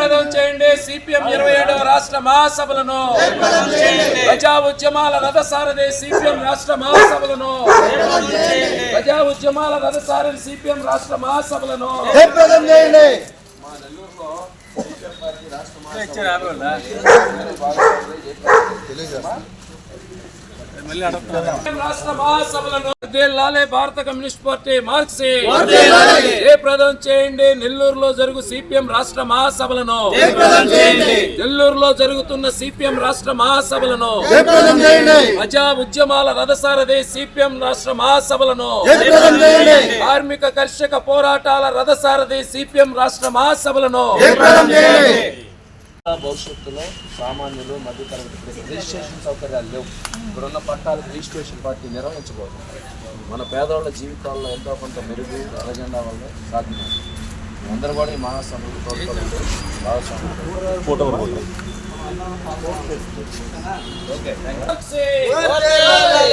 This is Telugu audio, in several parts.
జయప్రదం చేయండి. సిపిఎం ఇరవై ఏడవ రాష్ట్ర మహాసభలను. ప్రజా ఉద్యమాల రథసారథి సిపిఎం రాష్ట్ర మహాసభలను. ప్రజా ఉద్యమాల రథసారథి సిపిఎం రాష్ట్ర మహాసభలను. రాష్ట్ర మహాసభలను. వర్ధిల్లాలే భారత కమ్యూనిస్ట్ పార్టీ మార్క్సీ. జయప్రదం చేయండి. నెల్లూరులో జరుగు సిపిఎం రాష్ట్ర మహాసభలను. నెల్లూరులో జరుగుతున్న సిపిఎం రాష్ట్ర మహాసభలను. ప్రజా ఉద్యమాల రథసారథి సిపిఎం రాష్ట్ర మహాసభలను. కార్మిక కర్షక పోరాటాల రథసారథి సిపిఎం రాష్ట్ర మహాసభలను. భవిష్యత్తులో సామాన్యులు మధ్యతరగతి ప్రజలు రిజిస్ట్రేషన్ సౌకర్యాలు లేవు. ఇప్పుడున్న పట్టాలకు రిజిస్ట్రేషన్ పార్టీ నిర్వహించబోతుంది. మన పేదవాళ్ళ జీవితాల్లో ఎంతో కొంత మెరుగు ఎర్రజెండా వల్ల సాధ్యమైంది అందరూ కూడా ఈ మహాసభలు తోడ్పడండి భాగస్వాములు ఓకే థ్యాంక్ మార్క్సీ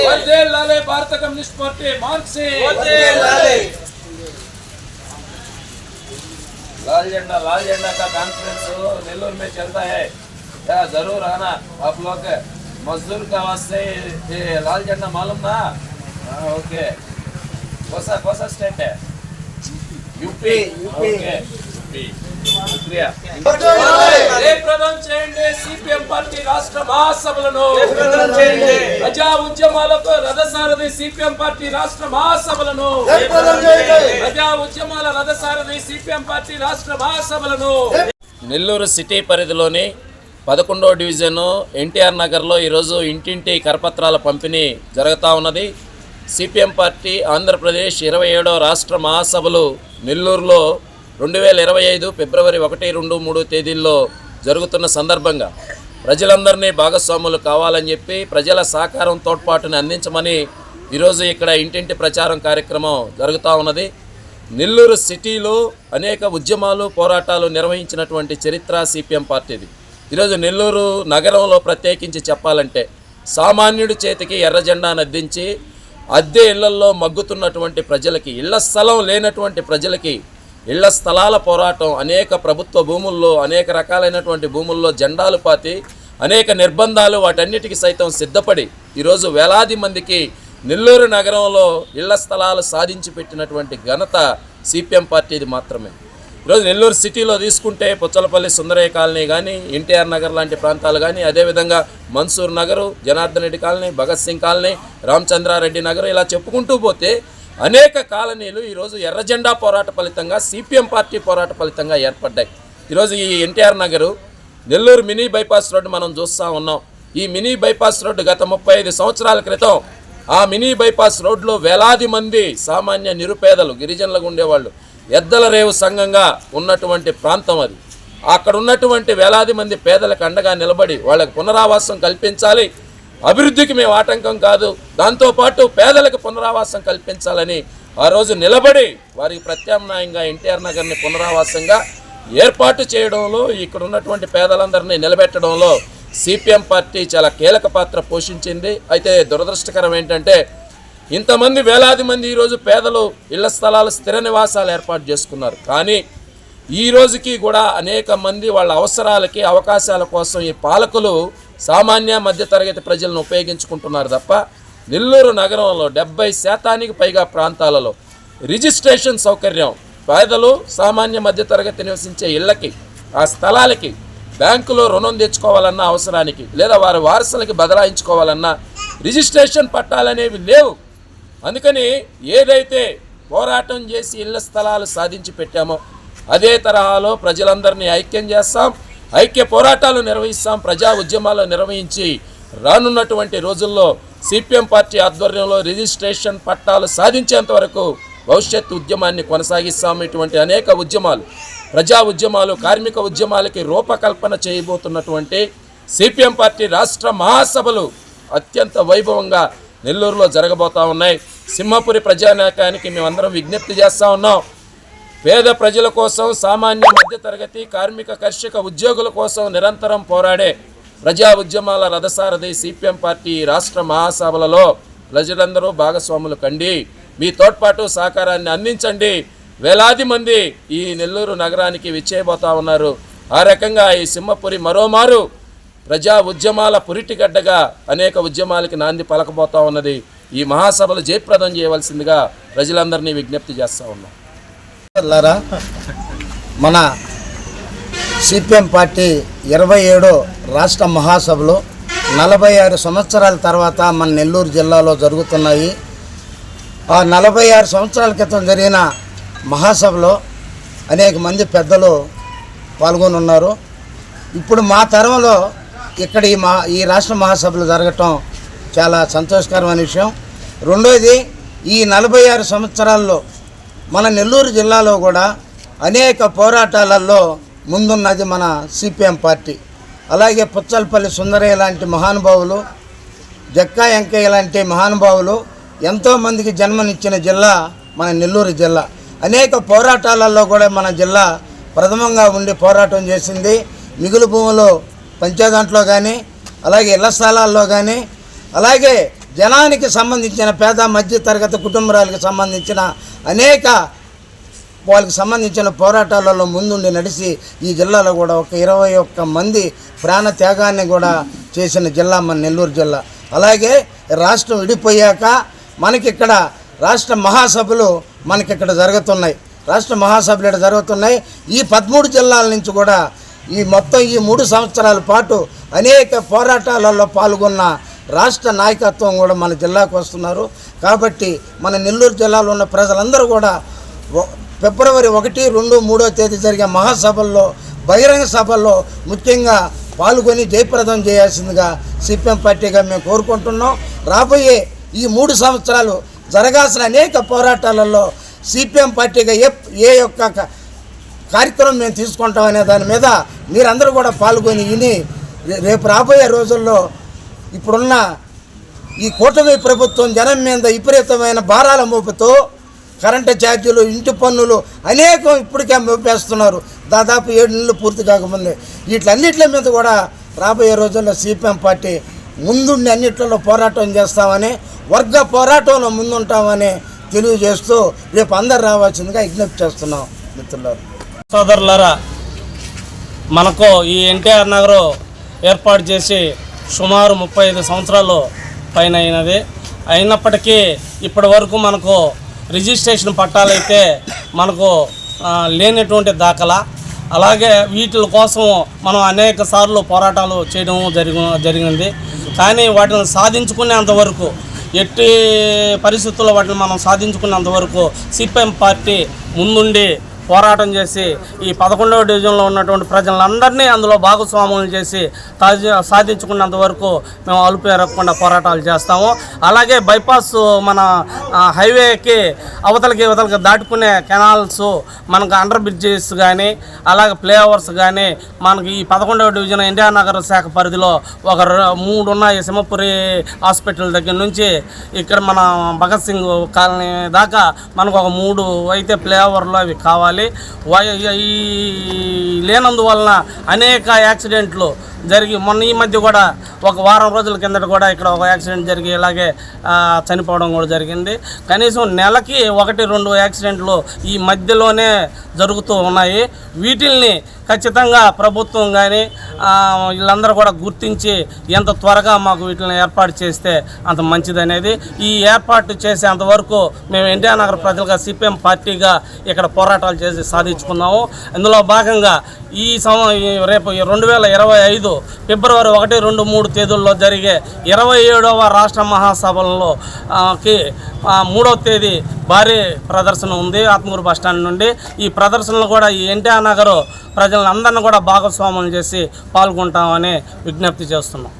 వర్ధిల్లాలే భారత కమ్యూనిస్ట్ పార్టీ మార్క్సీ लाल झंडा लाल झंडा का कॉन्फ्रेंस नेल्लोर में चलता है क्या जरूर आना आप लोग मजदूर का वास्ते ये लाल झंडा मालूम ना ఓకే. కోస కోస స్టేట్. యూపీ. యూపీ చేయండి సిపిఎం పార్టీ రాష్ట్ర ప్రజా ఉద్యమాలకు రథసారథి సిపిఎం పార్టీ రాష్ట్ర మహాసభలను. ప్రజా ఉద్యమాల రథసారథి సిపిఎం పార్టీ రాష్ట్ర మహాసభలను. నెల్లూరు సిటీ పరిధిలోని పదకొండో డివిజను ఎన్టీఆర్ నగర్లో ఈరోజు ఇంటింటి కరపత్రాల పంపిణీ జరుగుతూ ఉన్నది. సిపిఎం పార్టీ ఆంధ్రప్రదేశ్ ఇరవై ఏడవ రాష్ట్ర మహాసభలు నెల్లూరులో రెండు వేల ఇరవై ఐదు ఫిబ్రవరి ఒకటి రెండు మూడు తేదీల్లో జరుగుతున్న సందర్భంగా ప్రజలందరినీ భాగస్వాములు కావాలని చెప్పి ప్రజల సహకారం తోడ్పాటుని అందించమని ఈరోజు ఇక్కడ ఇంటింటి ప్రచారం కార్యక్రమం జరుగుతూ ఉన్నది. నెల్లూరు సిటీలో అనేక ఉద్యమాలు పోరాటాలు నిర్వహించినటువంటి చరిత్ర సిపిఎం పార్టీది. ఈరోజు నెల్లూరు నగరంలో ప్రత్యేకించి చెప్పాలంటే సామాన్యుడి చేతికి ఎర్రజెండా అందించి అద్దె ఇళ్ళల్లో మగ్గుతున్నటువంటి ప్రజలకి ఇళ్ళ స్థలం లేనటువంటి ప్రజలకి ఇళ్ళ స్థలాల పోరాటం అనేక ప్రభుత్వ భూముల్లో అనేక రకాలైనటువంటి భూముల్లో జెండాలు పాతి అనేక నిర్బంధాలు వాటన్నిటికీ సైతం సిద్ధపడి ఈరోజు వేలాది మందికి నెల్లూరు నగరంలో ఇళ్ళ స్థలాలు సాధించి పెట్టినటువంటి ఘనత సిపిఎం పార్టీది మాత్రమే. ఈరోజు నెల్లూరు సిటీలో తీసుకుంటే పుచ్చలపల్లి సుందరయ్య కాలనీ కానీ ఎన్టీఆర్ నగర్ లాంటి ప్రాంతాలు కానీ అదేవిధంగా మన్సూర్ నగరు జనార్దన్ రెడ్డి కాలనీ భగత్ సింగ్ కాలనీ రామచంద్రారెడ్డి నగర్ ఇలా చెప్పుకుంటూ పోతే అనేక కాలనీలు ఈరోజు ఎర్రజెండా పోరాట ఫలితంగా సిపిఎం పార్టీ పోరాట ఫలితంగా ఏర్పడ్డాయి. ఈరోజు ఈ NTR Nagar Nellore mini bypass road మనం చూస్తూ ఉన్నాం. ఈ మినీ బైపాస్ రోడ్డు గత ముప్పై ఐదు సంవత్సరాల క్రితం ఆ మినీ బైపాస్ రోడ్లో వేలాది మంది సామాన్య నిరుపేదలు గిరిజనులకు ఉండేవాళ్ళు. ఎద్దల రేవు సంఘంగా ఉన్నటువంటి ప్రాంతం అది. అక్కడ ఉన్నటువంటి వేలాది మంది పేదలకు అండగా నిలబడి వాళ్ళకి పునరావాసం కల్పించాలి. అభివృద్ధికి మేము ఆటంకం కాదు. దాంతోపాటు పేదలకు పునరావాసం కల్పించాలని ఆ రోజు నిలబడి వారికి ప్రత్యామ్నాయంగా ఎన్టీఆర్ నగర్ని పునరావాసంగా ఏర్పాటు చేయడంలో ఇక్కడ ఉన్నటువంటి పేదలందరినీ నిలబెట్టడంలో సిపిఎం పార్టీ చాలా కీలక పాత్ర పోషించింది. అయితే దురదృష్టకరం ఏంటంటే ఇంతమంది వేలాది మంది ఈరోజు పేదలు ఇళ్ళ స్థలాలు స్థిర నివాసాలు ఏర్పాటు చేసుకున్నారు. కానీ ఈ రోజుకి కూడా అనేక మంది వాళ్ళ అవసరాలకి అవకాశాల కోసం ఈ పాలకులు సామాన్య మధ్యతరగతి ప్రజలను ఉపయోగించుకుంటున్నారు తప్ప నెల్లూరు నగరంలో డెబ్బై శాతానికి పైగా ప్రాంతాలలో రిజిస్ట్రేషన్ సౌకర్యం పేదలు సామాన్య మధ్యతరగతి నివసించే ఇళ్ళకి ఆ స్థలాలకి బ్యాంకులో రుణం తెచ్చుకోవాలన్న అవసరానికి లేదా వారి వారసులకి బదలాయించుకోవాలన్నా రిజిస్ట్రేషన్ పట్టాలనేవి లేవు. అందుకని ఏదైతే పోరాటం చేసి ఇళ్ళ స్థలాలు సాధించి పెట్టామో అదే తరహాలో ప్రజలందరినీ ఐక్యం చేస్తాం ఐక్య పోరాటాలు నిర్వహిస్తాం ప్రజా ఉద్యమాలు నిర్వహించి రానున్నటువంటి రోజుల్లో సిపిఎం పార్టీ ఆధ్వర్యంలో రిజిస్ట్రేషన్ పట్టాలు సాధించేంత వరకు భవిష్యత్తు ఉద్యమాన్ని కొనసాగిస్తాం. ఇటువంటి అనేక ఉద్యమాలు ప్రజా ఉద్యమాలు కార్మిక ఉద్యమాలకి రూపకల్పన చేయబోతున్నటువంటి సిపిఎం పార్టీ రాష్ట్ర మహాసభలు అత్యంత వైభవంగా నెల్లూరులో జరగబోతా ఉన్నాయి. సింహపురి ప్రజానాయకానికి మేమందరం విజ్ఞప్తి చేస్తూ ఉన్నాం. పేద ప్రజల కోసం సామాన్య మధ్యతరగతి కార్మిక కర్షక ఉద్యోగుల కోసం నిరంతరం పోరాడే ప్రజా ఉద్యమాల రథసారథి సిపిఎం పార్టీ రాష్ట్ర మహాసభలలో ప్రజలందరూ భాగస్వాములు కండి. మీ తోడ్పాటు సహకారాన్ని అందించండి. వేలాది మంది ఈ నెల్లూరు నగరానికి విచ్చేయబోతా ఉన్నారు. ఆ రకంగా ఈ సింహపురి మరోమారు ప్రజా ఉద్యమాల పురిటిగడ్డగా అనేక ఉద్యమాలకి నాంది పలకబోతా ఉన్నది. ఈ మహాసభలు జయప్రదం చేయవలసిందిగా ప్రజలందరినీ విజ్ఞప్తి చేస్తూ ఉన్నాం. లారా మన సిపిఎం పార్టీ ఇరవై ఏడో రాష్ట్ర మహాసభలు నలభై ఆరు సంవత్సరాల తర్వాత మన నెల్లూరు జిల్లాలో జరుగుతున్నాయి. ఆ నలభై ఆరు సంవత్సరాల క్రితం జరిగిన మహాసభలో అనేక మంది పెద్దలు పాల్గొని ఉన్నారు ఇప్పుడు మా తరంలో ఇక్కడ ఈ మా ఈ రాష్ట్ర మహాసభలు జరగటం చాలా సంతోషకరమైన విషయం. రెండోది ఈ నలభై ఆరు సంవత్సరాల్లో మన నెల్లూరు జిల్లాలో కూడా అనేక పోరాటాలలో ముందున్నది మన సిపిఎం పార్టీ. అలాగే పుచ్చలపల్లి సుందరయ్య లాంటి మహానుభావులు జక్కా వెంకయ్య లాంటి మహానుభావులు ఎంతోమందికి జన్మనిచ్చిన జిల్లా మన నెల్లూరు జిల్లా. అనేక పోరాటాలలో కూడా మన జిల్లా ప్రథమంగా ఉండి పోరాటం చేసింది. మిగులు భూములు పంచేదాంట్లో కానీ అలాగే ఇళ్ళ స్థలాల్లో కానీ అలాగే జనానికి సంబంధించిన పేద మధ్య తరగతి కుటుంబాలకు సంబంధించిన అనేక వాళ్ళకి సంబంధించిన పోరాటాలలో ముందుండి నడిచి ఈ జిల్లాలో కూడా ఒక ఇరవై ఒక్క మంది ప్రాణ త్యాగాన్ని కూడా చేసిన జిల్లా మన నెల్లూరు జిల్లా. అలాగే రాష్ట్రం విడిపోయాక మనకిక్కడ రాష్ట్ర మహాసభలు మనకిక్కడ జరుగుతున్నాయి. రాష్ట్ర మహాసభలు ఇక్కడ జరుగుతున్నాయి. ఈ పదమూడు జిల్లాల నుంచి కూడా ఈ మొత్తం ఈ మూడు సంవత్సరాల పాటు అనేక పోరాటాలలో పాల్గొన్న రాష్ట్ర నాయకత్వం కూడా మన జిల్లాకు వస్తున్నారు. కాబట్టి మన నెల్లూరు జిల్లాలో ఉన్న ప్రజలందరూ కూడా ఫిబ్రవరి ఒకటి రెండు మూడో తేదీ జరిగే మహాసభల్లో బహిరంగ సభల్లో ముఖ్యంగా పాల్గొని జయప్రదం చేయాల్సిందిగా సిపిఎం పార్టీగా మేము కోరుకుంటున్నాం. రాబోయే ఈ మూడు సంవత్సరాలు జరగాల్సిన అనేక పోరాటాలలో సిపిఎం పార్టీగా ఏ ఏ యొక్క కార్యక్రమం మేము తీసుకుంటాం అనే దాని మీద మీరందరూ కూడా పాల్గొని విని రేపు రాబోయే రోజుల్లో ఇప్పుడున్న ఈ కూటమి ప్రభుత్వం జనం మీద విపరీతమైన భారాల మోపుతూ కరెంటు ఛార్జీలు ఇంటి పన్నులు అనేకం ఇప్పటికే మోపేస్తున్నారు. దాదాపు ఏడు నెలలు పూర్తి కాకముందే. వీటిలన్నిటి మీద కూడా రాబోయే రోజుల్లో సిపిఎం పార్టీ ముందుండి అన్నిట్లలో పోరాటం చేస్తామని వర్గ పోరాటంలో ముందుంటామని తెలియజేస్తూ రేపు అందరు రావాల్సిందిగా విజ్ఞప్తి చేస్తున్నాం. మిత్రులారు. సోదరులరా మనకు ఈ ఎన్టీఆర్ నగర్ ఏర్పాటు చేసి సుమారు ముప్పై ఐదు సంవత్సరాలు పైన అయినది అయినప్పటికీ ఇప్పటి వరకు మనకు రిజిస్ట్రేషన్ పట్టాలైతే మనకు లేనటువంటి దాఖలా. అలాగే వీటి కోసం మనం అనేక సార్లు పోరాటాలు చేయడం జరిగి జరిగింది. కానీ వాటిని సాధించుకునేంతవరకు ఎట్టి పరిస్థితుల్లో వాటిని మనం సాధించుకునేంతవరకు సిపిఎం పార్టీ ముందుండి పోరాటం చేసి ఈ పదకొండవ డివిజన్లో ఉన్నటువంటి ప్రజలందరినీ అందులో భాగస్వాములు చేసి సాధించుకున్నంత వరకు మేము అలుపు ఎరగకుండా పోరాటాలు చేస్తాము. అలాగే బైపాస్ మన హైవేకి అవతలకి ఇవతలకి దాటుకునే కెనాల్స్ మనకు అండర్ బ్రిడ్జెస్ కానీ అలాగే ఫ్లైఓవర్స్ కానీ మనకి ఈ పదకొండవ డివిజన్ ఇండియా నగర శాఖ పరిధిలో ఒక మూడు ఉన్నాయి సింహపురి హాస్పిటల్ దగ్గర నుంచి ఇక్కడ మన భగత్ సింగ్ కాలనీ దాకా మనకు ఒక మూడు అయితే ఫ్లైఓవర్లు అవి కావాలి. వై- ఈ లేనందువలన అనేక యాక్సిడెంట్లు జరిగి మొన్న ఈ మధ్య కూడా ఒక వారం రోజుల కిందట కూడా ఇక్కడ ఒక యాక్సిడెంట్ జరిగి ఇలాగే చనిపోవడం కూడా జరిగింది. కనీసం నెలకి ఒకటి రెండు యాక్సిడెంట్లు ఈ మధ్యలోనే జరుగుతూ ఉన్నాయి. వీటిల్ని ఖచ్చితంగా ప్రభుత్వం కానీ వీళ్ళందరూ కూడా గుర్తించి ఎంత త్వరగా మాకు వీటిని ఏర్పాటు చేస్తే అంత మంచిదనేది. ఈ ఏర్పాటు చేసేంతవరకు మేము ఎన్టీఆర్ నగర్ ప్రజలుగా సిపిఎం పార్టీగా ఇక్కడ పోరాటాలు చేసి సాధించుకున్నాము. ఇందులో భాగంగా ఈ సం రేపు రెండు వేల ఇరవై ఐదు ఫిబ్రవరి ఒకటి రెండు మూడు తేదీల్లో జరిగే ఇరవై ఏడవ రాష్ట్ర మహాసభలలో కి మూడవ తేదీ భారీ ప్రదర్శన ఉంది ఆత్మూరు బస్టాండ్ నుండి. ఈ ప్రదర్శనలు కూడా ఈ ఎన్టీఆర్ నగర్ ప్రజలందరినీ కూడా భాగస్వామ్యం చేసి పాల్గొంటామని విజ్ఞప్తి చేస్తున్నాం.